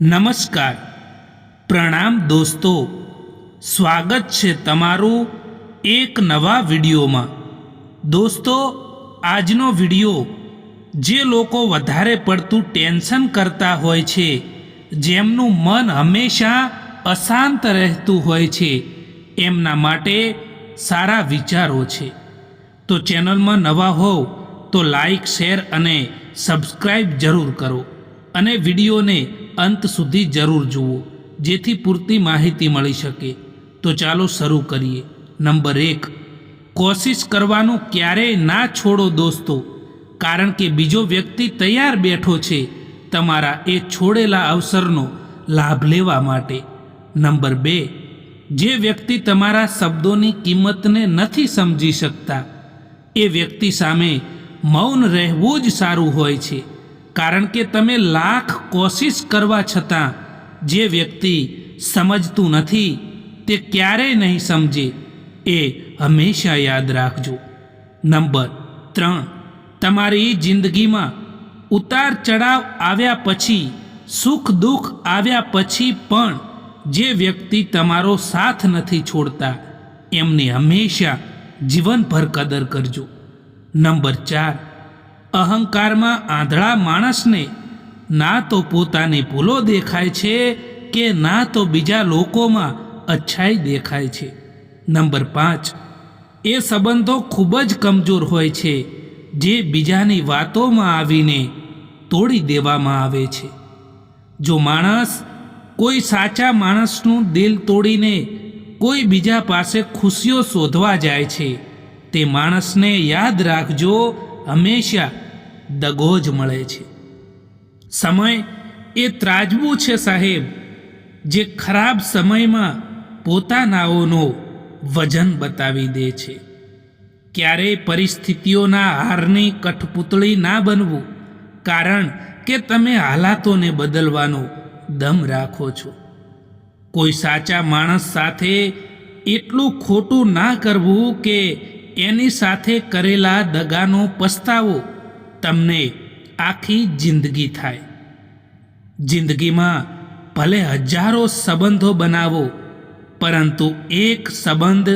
નમસ્કાર. પ્રણામ દોસ્તો. સ્વાગત છે તમારું એક નવા વિડીયોમાં. દોસ્તો, આજનો વીડિયો જે લોકો વધારે પડતું ટેન્શન કરતા હોય છે, જેમનું મન હંમેશા અશાંત રહેતું હોય છે, એમના માટે સારા વિચારો છે. તો ચેનલમાં નવા હોવ તો લાઈક, શેર અને સબસ્ક્રાઈબ જરૂર કરો અને વિડીયોને અંત સુધી જરૂર જુઓ, જેથી પૂરતી માહિતી મળી શકે. તો ચાલો શરૂ કરીએ. નંબર એક. કોશિશ કરવાનું ક્યારેય ના છોડો દોસ્તો. કારણ કે બીજો વ્યક્તિ તૈયાર બેઠો છે, તમારા એ છોડેલા અવસરનો લાભ લેવા માટે. નંબર બે. જે વ્યક્તિ તમારા શબ્દોની કિંમતને નથી સમજી શકતા, એ વ્યક્તિ સામે મૌન રહેવું જ સારું હોય છે. કારણ કે તમે લાખ કોશિશ કરવા છતાં જે વ્યક્તિ સમજતું નથી, તે ક્યારેય નહીં સમજે, એ હંમેશા યાદ રાખજો. નંબર ત્રણ, તમારી જિંદગીમાં ઉતાર ચડાવ આવ્યા પછી, સુખ દુઃખ આવ્યા પછી પણ જે વ્યક્તિ તમારો સાથ નથી છોડતા, એમની હંમેશા જીવનભર કદર કરજો. નંબર ચાર અહંકારમાં આંધળા માણસને ના તો પોતાની ભૂલો દેખાય છે કે ના તો બીજા લોકોમાં અચ્છાઈ દેખાય છે. નંબર પાંચ. એ સંબંધો ખૂબ જ કમજોર હોય છે, જે બીજાની વાતોમાં આવીને તોડી દેવામાં આવે છે. જો માણસ કોઈ સાચા માણસનું દિલ તોડીને કોઈ બીજા પાસે ખુશીઓ શોધવા જાય છે, તે માણસને યાદ રાખજો હંમેશા દગો જ મળે છે. સમય એ ત્રાજવું છે સાહેબ, જે ખરાબ સમયમાં પોતાનાઓનો વજન બતાવી દે છે. ક્યારેય પરિસ્થિતિઓના હારની કઠપૂતળી ના બનવું, કારણ કે તમે હાલાતોને બદલવાનો દમ રાખો છો. કોઈ સાચા માણસ સાથે એટલું ખોટું ના કરવું કે એની સાથે કરેલા દગાનો પસ્તાવો તમને આખી જિંદગી થાય. જિંદગીમાં ભલે હજારો સંબંધો બનાવો, પરંતુ એક સંબંધ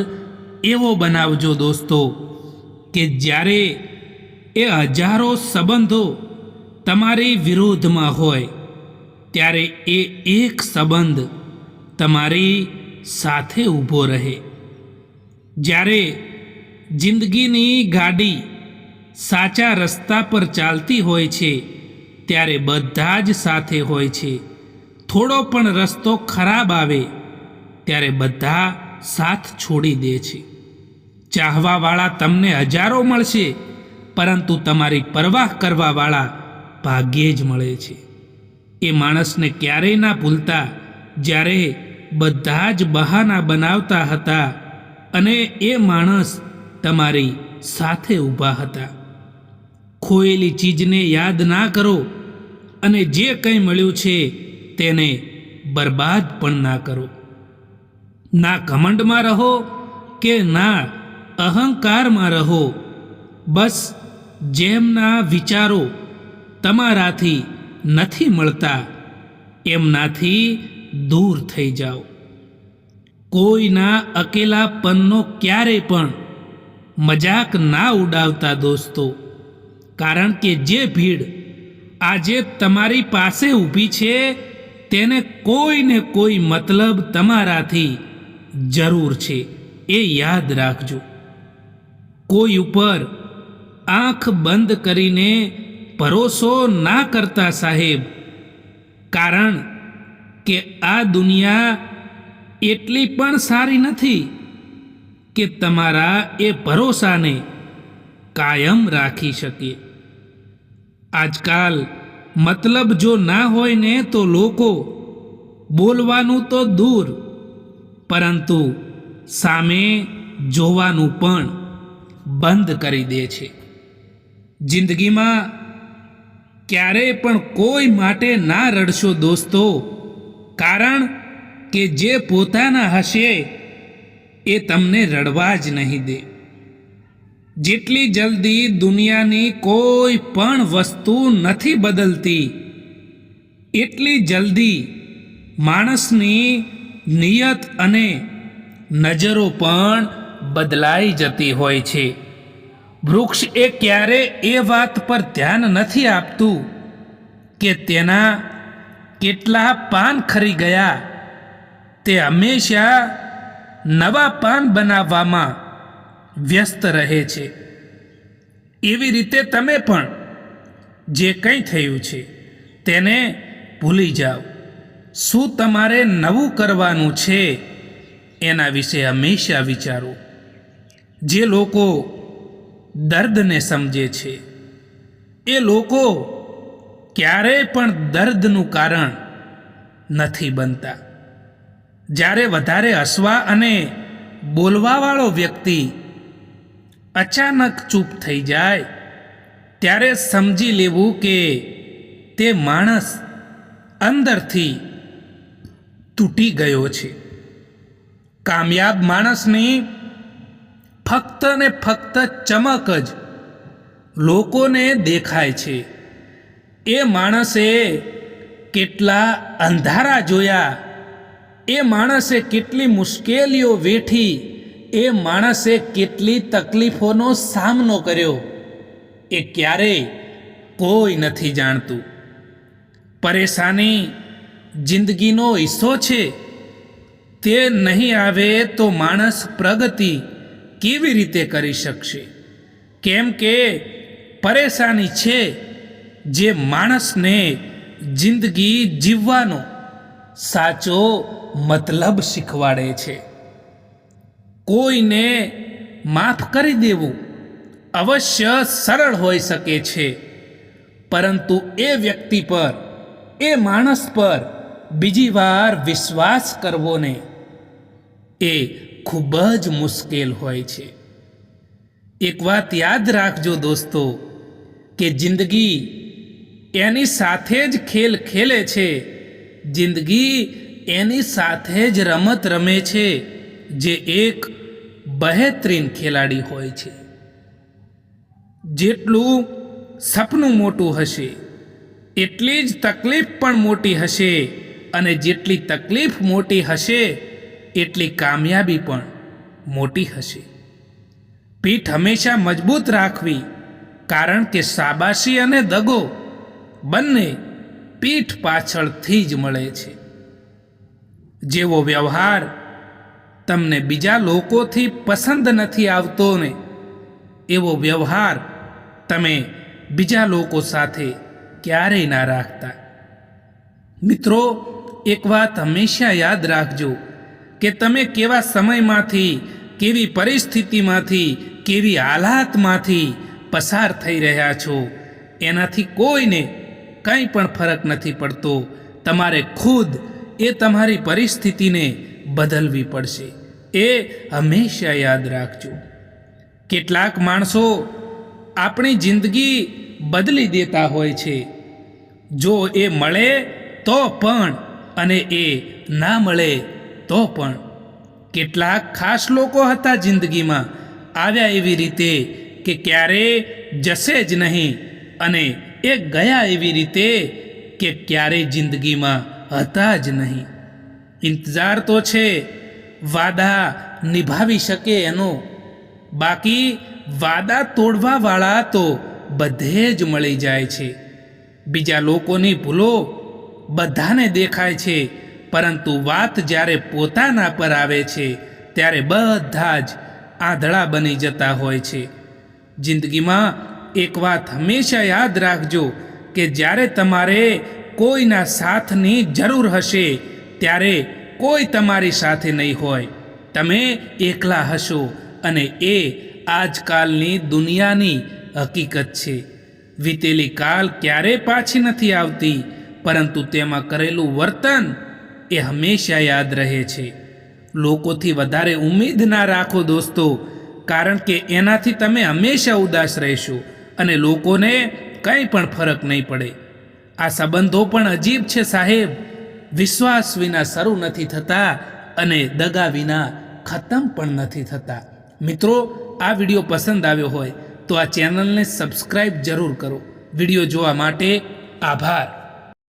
એવો બનાવજો દોસ્તો, કે જ્યારે એ હજારો સંબંધો તમારી વિરોધમાં હોય, ત્યારે એ એક સંબંધ તમારી સાથે ઊભો રહે. જ્યારે જિંદગીની ગાડી સાચા રસ્તા પર ચાલતી હોય છે, ત્યારે બધા જ સાથે હોય છે. થોડો પણ રસ્તો ખરાબ આવે, ત્યારે બધા સાથ છોડી દે છે. ચાહવાવાળા તમને હજારો મળશે, પરંતુ તમારી પરવાહ કરવાવાળા ભાગ્યે જ મળે છે. એ માણસને ક્યારેય ના ભૂલતા, જ્યારે બધા જ બહાના બનાવતા હતા અને એ માણસ તમારી સાથે ઊભા હતા. ખોયેલી ચીજને યાદ ના કરો અને જે કંઈ મળ્યું છે તેને બરબાદ પણ ના કરો. ના ઘમંડમાં રહો કે ના અહંકારમાં રહો, બસ જેમના વિચારો તમારાથી નથી મળતા, એમનાથી દૂર થઈ જાઓ. કોઈના અકેલાપનનો ક્યારેય પણ મજાક ના ઉડાવતા દોસ્તો કારણ કે જે ભીડ આજે તમારી પાસે ઊભી છે, તેને કોઈને કોઈ મતલબ તમારાથી જરૂર છે. એ યાદ રાખજો. કોઈ ઉપર આંખ બંધ કરીને ભરોસો ના કરતા સાહેબ, કારણ કે આ દુનિયા એટલી પણ સારી નથી કે તમારા એ ભરોસાને કાયમ રાખી શકે. આજકાલ મતલબ જો ના હોય ને તો લોકો બોલવાનું તો દૂર, પરંતુ સામે જોવાનું પણ બંધ કરી દે છે. જિંદગીમાં ક્યારેય પણ કોઈ માટે ના રડશો દોસ્તો, કારણ કે જે પોતાના હશે એ તમને રડવા જ નહીં દે. જેટલી જલ્દી દુનિયાની કોઈ પણ વસ્તુ નથી બદલતી, એટલી જલ્દી માણસની નિયત અને નજરો પણ બદલાઈ જતી હોય છે. વૃક્ષ એ ક્યારે એ વાત પર ધ્યાન નથી આપતું કે તેના કેટલા પાન ખરી ગયા, તે હંમેશા નવા પાન બનાવવામાં વ્યસ્ત રહે છે. એવી રીતે તમે પણ જે કંઈ થયું છે તેને ભૂલી જાઓ. શું તમારે નવું કરવાનું છે? એના વિશે હંમેશા વિચારો. જે લોકો દર્દને સમજે છે, એ લોકો ક્યારેય પણ દર્દનું કારણ નથી બનતા. જ્યારે વધારે હસવા અને બોલવાવાળો વ્યક્તિ અચાનક ચૂપ થઈ જાય. ત્યારે સમજી લેવું કે તે માણસ અંદરથી તૂટી ગયો છે. કામયાબ માણસની ફક્ત ને ફક્ત ચમક જ લોકોને દેખાય છે. એ માણસે કેટલા અંધારા જોયા. એ માણસે કેટલી મુશ્કેલીઓ વેઠી. એ માણસે કેટલી તકલીફોનો સામનો કર્યો એ ક્યારેય કોઈ નથી જાણતું. પરેશાની જિંદગીનો હિસ્સો છે. તે નહીં આવે તો માણસ પ્રગતિ કેવી રીતે કરી શકશે? કેમ કે પરેશાની છે જે માણસને જિંદગી જીવવાનો સાચો મતલબ શીખવાડે છે. કોઈને માફ કરી દેવું અવશ્ય સરળ હોઈ શકે છે. પરંતુ એ વ્યક્તિ પર, એ માણસ પર બીજી વાર વિશ્વાસ કરવો ને, એ ખૂબ જ મુશ્કેલ હોય છે. એક વાત યાદ રાખજો દોસ્તો, કે જિંદગી એની સાથે જ ખેલ ખેલે છે. જિંદગી એની સાથે જ રમત રમે છે. જે એક બહેતરીન ખેલાડી હોય છે. જેટલું સપનું મોટું હશે, એટલી જ તકલીફ પણ મોટી હશે અને જેટલી તકલીફ મોટી હશે, એટલી કામયાબી પણ મોટી હશે. પીઠ હંમેશા મજબૂત રાખવી, કારણ કે સાબાશી અને દગો બંને પીઠ પાછળથી જ મળે છે. જેવો વ્યવહાર તમને બીજા લોકોથી પસંદ નથી આવતો ને, એવો વ્યવહાર તમે બીજા લોકો સાથે ક્યારેય ના રાખતા. મિત્રો, એક વાત હંમેશા યાદ રાખજો કે તમે કેવા સમયમાંથી, કેવી પરિસ્થિતિમાંથી, કેવી હાલાતમાંથી પસાર થઈ રહ્યા છો, એનાથી કોઈને કંઈ પણ ફરક નથી પડતો. તમારે ખુદ એ તમારી પરિસ્થિતિને બદલવી પડશે. એ હંમેશા યાદ રાખજો. કેટલાક માણસો આપણી જિંદગી બદલી દેતા હોય છે. જો એ મળે તો પણ અને એ ના મળે તો પણ. કેટલાક ખાસ લોકો હતા જિંદગીમાં આવ્યા એવી રીતે કે ક્યારે જશે જ નહીં અને એ ગયા એવી રીતે કે ક્યારેય જિંદગીમાં હતા જ નહીં. ઇંતજાર તો છે વાદા નિભાવી શકે એનો. બાકી વાદા તોડવાવાળા તો બધે જ મળી જાય છે. બીજા લોકોની ભૂલો બધાને દેખાય છે, પરંતુ વાત જ્યારે પોતાના પર આવે છે, ત્યારે બધા જ આંધળા બની જતા હોય છે. જિંદગીમાં એક વાત હંમેશા યાદ રાખજો કે જ્યારે તમારે કોઈના સાથની જરૂર હશે, ત્યારે કોઈ તમારી સાથે નહીં હોય. તમે એકલા હશો અને એ આજકાલની દુનિયાની હકીકત છે. વીતેલી કાલ ક્યારે પાછી નથી આવતી, પરંતુ તેમાં કરેલું વર્તન એ હંમેશા યાદ રહે છે. લોકોથી વધારે ઉમેદ ના રાખો દોસ્તો, કારણ કે એનાથી તમે હંમેશા ઉદાસ રહેશો અને લોકોને કંઈ પણ ફરક નહીં પડે. આ સંબંધો પણ અજીબ છે સાહેબ. વિશ્વાસ વિના શરૂ નથી થતા અને દગા વિના ખતમ પણ નથી થતા. મિત્રો, આ વીડિયો પસંદ આવ્યો હોય તો આ ચેનલને સબસ્ક્રાઈબ જરૂર કરો. વીડિયો જોવા માટે આભાર.